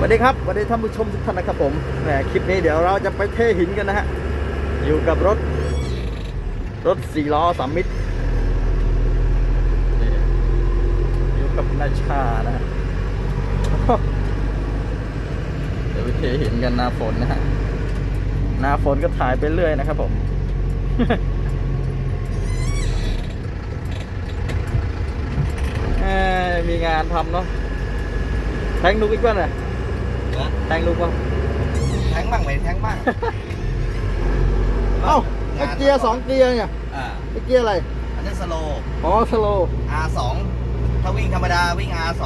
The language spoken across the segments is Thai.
สวัสดีครับสวัสดีท่านผู้ชมทุกท่านนะครับผมแหมคลิปนี้เดี๋ยวเราจะไปเทหินกันนะฮะ อยู่กับรถ รถสี่ล้อสามมิตรนี่อยู่กับนาชานะฮะเดี๋ยวไปเทหินกันหน้าฝนนะฮะ หน้าฝนก็ถ่ายไปเรื่อยนะครับผมเอ้ยมีงานทำเนาะแทงลูกอีกป่ะเนี่ย นะแทงลูกป่ะแทงบ้างไหมแทงบ้างเอ้าไอเกียร์สองเกียร์เนี่ยอ่าไอเกียร์อะไร อันนี้สโลอ๋อสโล R2 ถ้าวิ่งธรรมดาวิ่ง R2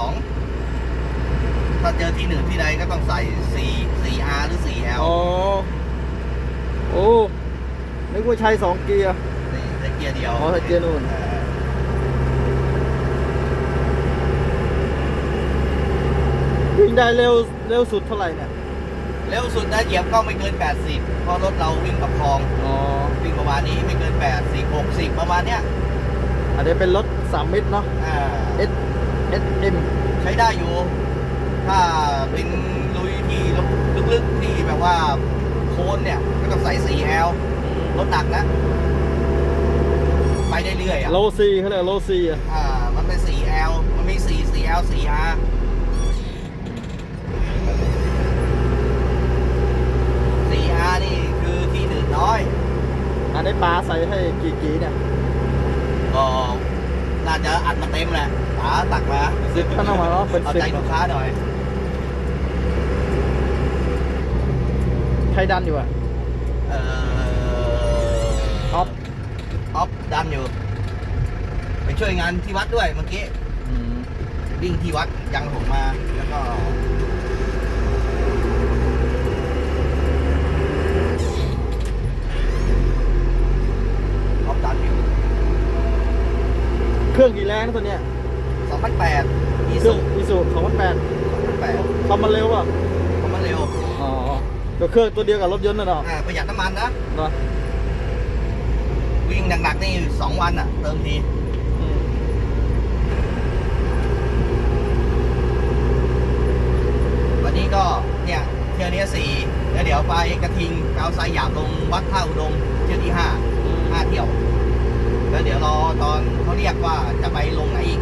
ถ้าเจอที่หนึ่งที่ใดก็ต้องใส่4 4R หรือ 4L อ๋อ โอ้นึกว่าใช้สองเกียร์ นี่ใส่เกียร์เดียวอ๋อใส่เกียร์นู่น อ่า งได้เร็วเร็วสุดเท่าไหร่เนี่ยเร็วสุดนะเหยียบก็ไม่เกิน 80เพราะรถเราวิ่งประคองอ๋อวิ่งประมาณนี้ไม่เกิน 80 60 ประมาณเนี้ยอันนี้เป็นรถสามมิตรเนาะอ่า S S M ใช้ได้อยู่ ถ้าเป็นลุยที่ลึกๆที่แบบว่าโคนเนี่ย ก็ต้องใส่ 4L รถหนักนะ ไปได้เรื่อยอะโลซีเขาเรียกโลซีอะ อ่า มันเป็น 4L มันมี 4 4L 4R 4R นี่คือที่หนึ่งน้อย อันนี้ปลาใส่ให้กี่กีเนี่ยก็น่าจะอัดมาเต็มแหละป๋าตักมาสิบท่านเอามาเนาะเป็นเอาสิบใจลูกค้าหน่อย ใครดันอยู่อะเอ่อท็อปออฟดันอยู่ไปช่วยงานที่วัดด้วยเมื่อกี้ อืม วิ่งที่วัดยังผมมา แล้วก็ ออฟดันอยู่ เครื่องกี่แรงนะตัวเนี้ย2008อีเครื่สุองอีซูสองพันแปด2008ความมันเร็วป่ะผมมันเร็วอ๋อตัวเครื่องตัวเดียวกับรถยนต์น่ะเนาะอ่าประหยัดน้ำมันนะ เนาะวิ่งหนักๆนี่2วันอะ เติมทีอืมวันนี้ก็เนี่ยเที่ยวนี้สี่แล้วเดี๋ยวไปกระทิงเอาไซหยาบลงวัดท่าอุดมเที่ยวที่ห้าห้าเที่ยว แล้วเดี๋ยวรอตอนเขาเรียกว่าจะไปลงไหนอีก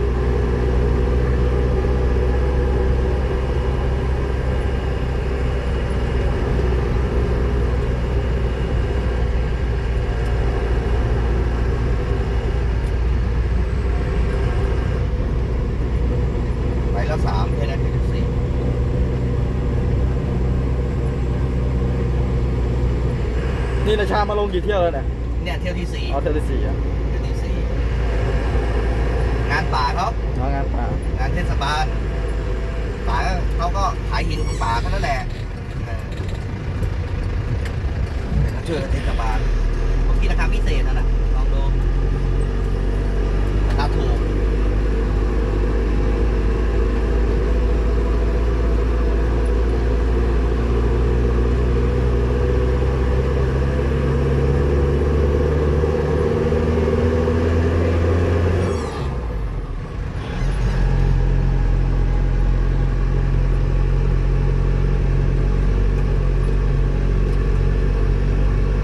ไปแล้วสามเที่ยวนั้นเที่ยวที่สี่นี่นาชามาลงกี่เที่ยวแล้วเนี่ยเนี่ยเที่ยวที่สี่อ๋อเที่ยวที่สี่อะ เที่ยวที่สี่งาน ป่าเขาอ๋องานป่างานเทศบาลป่าเขาก็ขายหินของป่าเขานั่นแหละเออเป็นช่วยเทศบาลบางทีราคาพิเศษนั่นแหละลองดูราคาถูก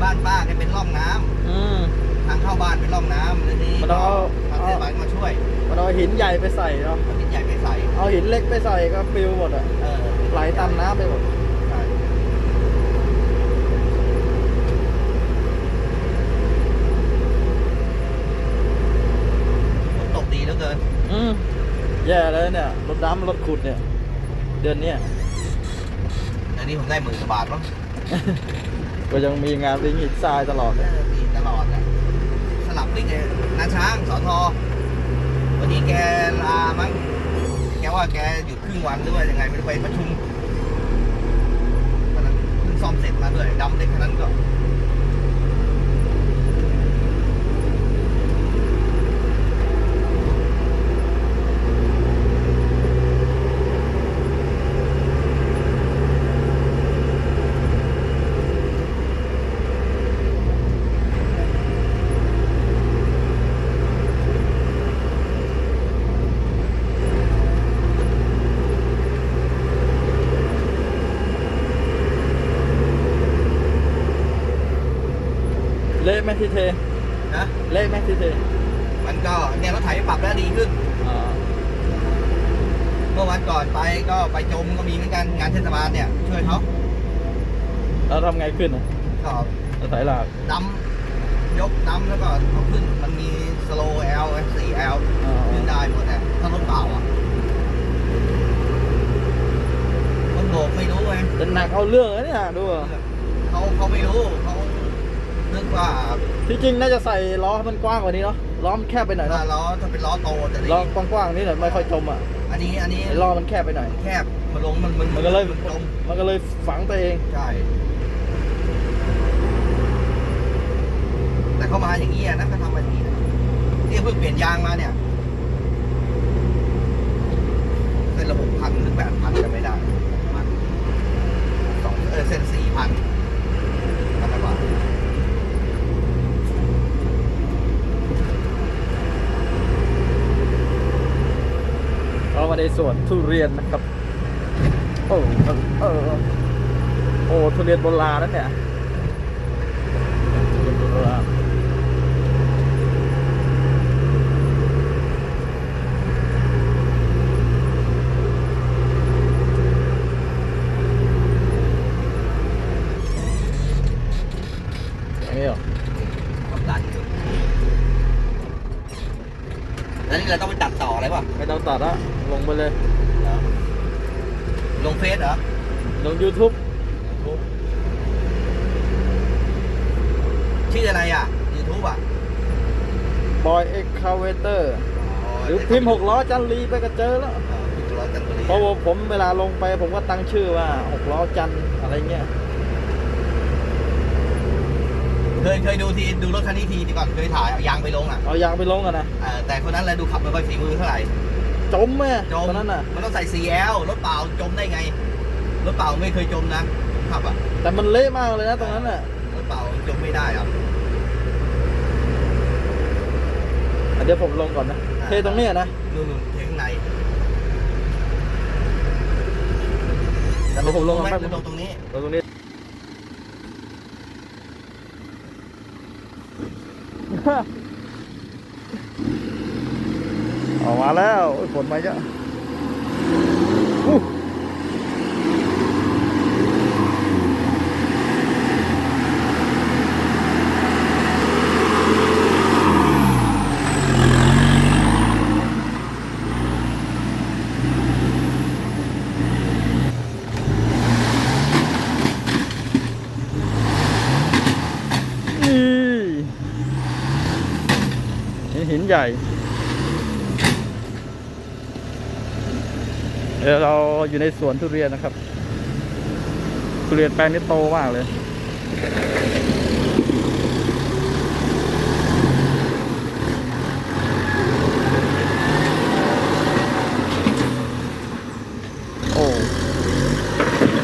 บ้านป้าแกเป็นร่องน้ำ อืม ทางเข้าบ้าน เป็นร่องน้ำแล้วนี่มันต้องเอา ทางเทศบาลก็มาช่วยมันเอาหินใหญ่ไปใส่เนาะ เอาหินใหญ่ไปใส่ เอาหินเล็กไปใส่ก็ปลิวหมดอะ เออไหลตามน้ำไปหมด ใช่ฝนตกดีเหลือเกิน อืมแย่เลยเนี่ย รถดำรถขุดเนี่ย เดือนเนี้ย อันนี้ผมได้หมื่นกว่าบาทมั้งก็ยังมีงานวิ่งหินทรายตลอดเอเลยอมีตลอดนะส ลับวิ่งเลยนาช้างสอทอวันนี้แกลามั้งแกว่าแกหยุดครึ่งวันหรือว่ายังไงไม่รู้ไปประชุม ไหมที่เทนะเละไหมที่เทมันก็เนี่ยรถไถปรับแล้วดีขึ้นอ่าเมื่อวันก่อนไปก็ไปจมก็มีเหมือนกันงานเทศบาลเนี่ยช่วยเขาแล้วทำไงขึ้นอะก็แล้วสายหลักดำยกดำแล้วก็เขาขึ้นมันมีสโล L 4 L อ๋อขึ้นได้หมดแต่ถ้ารถเปล่าอะคนโบกไม่รู้ไงจะหนักเอาเรื่องนะเนี่ยดูอะเขาเขาไม่รู้เขา นึกว่าที่จริงน่าจะใส่ล้อให้มันกว้างกว่านี้เนาะล้อมันแคบไปหน่อยถ้าเนาะล้อถ้าเป็นล้อโตจะดีล้อกว้างๆนี่หน่อยไม่ค่อยจมอะอันนี้อันนี้ไอ้ล้อมันแคบไปหน่อยแคบมาลงมันมันมันก็เลยมันจมมันก็เลยฝังตัวเองใช่แต่เขามาอย่างนี้อะนะเขาทำมาอย่างนี้นะนี่เพิ่งเปลี่ยนยางมาเนี่ยเส้นละหกพันหรือแปดพันจะไม่ได้ประมันสองเออเส้นสี่พันพันกว่า เรามาในสวนทุเรียนนะครับ โอ้เออเออโอ้ทุเรียนโบราณนั่นเนี่ยทุเรียนโบราณอย่างนี้เรามดันอยู่แล้วนี่เราต้องไปตัด ออะไรป่ะไม่ต้องตัดละลงไปเลย ลงเฟซเหรอ ลง YouTube ชื่ออะไรอะยูทูบอะบอยเอ็กคาเวเตอร์หรือพิมพ์หกล้อจันรีไปก็เจอแล้วเออพิมพ์ล้อจันทบุรีเพราะว่าผมเวลาลงไปผมก็ตั้งชื่อว่าหกล้อจันทร์อะไรเงี้ย เคยเคยดูทีดูรถคันนี้ทีดีก่อนเคยถ่ายเอายางไปลงอะเอายางไปลงอะนะเออแต่คนนั้นเลยดูขับไม่ค่อยฝีมือเท่าไหร่จมแม่จมตอนนั้นน่ะมันต้องใส่ CL รถเปล่าจมได้ไงรถเปล่าไม่เคยจมนะขับอะแต่มันเละมากเลยนะตรงนั้นน่ะรถเปล่าจมไม่ได้อะอะเดี๋ยวผมลงก่อนนะอ่าเทตรงเนี้ยนะนู่นๆเทข้างในเดี๋ยวผมลงไหมแป๊บหรืนึองลงตรงนี้ลงตรงนี้ ออกมาแล้วฝนมาเยอะ ใหญ่ เดี๋ยวเราอยู่ในสวนทุเรียนนะครับ ทุเรียนแปลงนี้โตมากเลย โอ้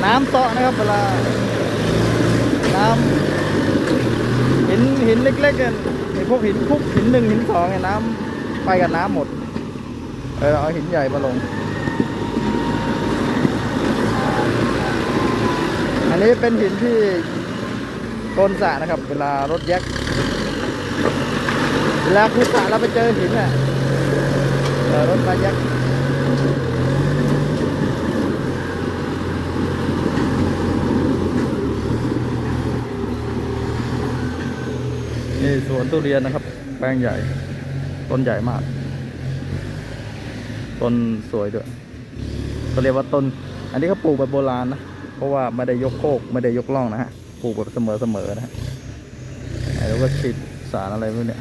น้ำเซาะนะครับเวลา น้ำหินหินเล็กๆกัน พวกหินคุกหินหนึ่งหินสองเนี่ยน้ำไปกับน้ำหมด เออเอาหินใหญ่มาลง อันนี้เป็นหินที่ก้นสระนะครับ เวลารถแยกเวลาคุณสระเราไปเจอหินอะรถมาแยก นี่สวนทุเรียนนะครับ แปลงใหญ่ ต้นใหญ่มาก ต้นสวยด้วยก็เรียกว่าต้น อันนี้เขาปลูกแบบโบราณนะ เพราะว่าไม่ได้ยกโคกไม่ได้ยกล่องนะฮะ ปลูกแบบเสมอเสมอนะฮะแล้วก็ฉีดสารอะไรพวกเนี้ย